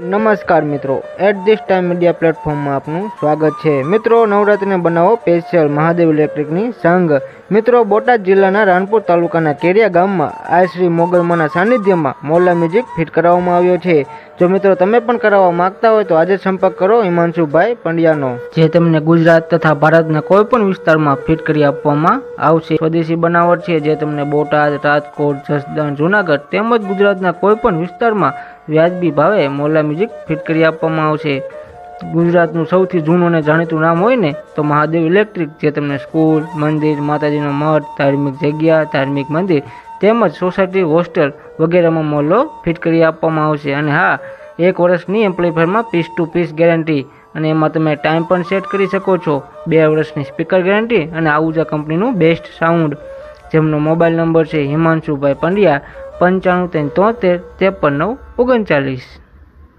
નમસ્કાર મિત્રો. At this time media પ્લેટફોર્મમાં આપનું સ્વાગત છે. મિત્રો, નવરાત્રિને બનાવો સ્પેશિયલ મહાદેવ ઇલેક્ટ્રિકની સંઘ. મિત્રો, બોટાદ જિલ્લાના રાણપુર તાલુકાના કેરિયા ગામમાં આ શ્રી મોગલમાના સાનિધ્યમાં મોલા મ્યુઝિક ફિટ કરાવવામાં આવ્યો છે. જો મિત્રો તમે પણ કરાવવા માંગતા હોય તો આજે સંપર્ક કરો હિમાંશુભાઈ પંડ્યાનો. જે તમને ગુજરાત તથા ભારતના કોઈ પણ વિસ્તારમાં ફિટ કરી આપવામાં આવશે. સ્વદેશી બનાવટ છે જે તમને બોટાદ, રાજકોટ, જસદણ, જુનાગઢ તેમજ ગુજરાતના કોઈ પણ વિસ્તારમાં વ્યાજબી ભાવે મોલ્લા મ્યુઝિક ફિટ કરી આપવામાં આવશે. ગુજરાતનું સૌથી જૂનું અને જાણીતું નામ હોય ને, તો મહાદેવ ઇલેક્ટ્રિક, જે તમને સ્કૂલ, મંદિર, માતાજીનો મઠ, ધાર્મિક જગ્યા, ધાર્મિક મંદિર તેમજ સોસાયટી, હોસ્ટેલ વગેરેમાં મોલ્લો ફિટ કરી આપવામાં આવશે. અને હા, એક વર્ષની એમ્પ્લીફાયરમાં પીસ ટુ પીસ ગેરંટી અને એમાં તમે ટાઈમ પણ સેટ કરી શકો છો. બે વર્ષની સ્પીકર ગેરંટી અને આવુજા કંપનીનું બેસ્ટ સાઉન્ડ. જેમનો મોબાઈલ નંબર છે હિમાંશુભાઈ પંડ્યા પંચાણું ત્રણ તોતેર ત્રેપન નવ ઓગણચાલીસ.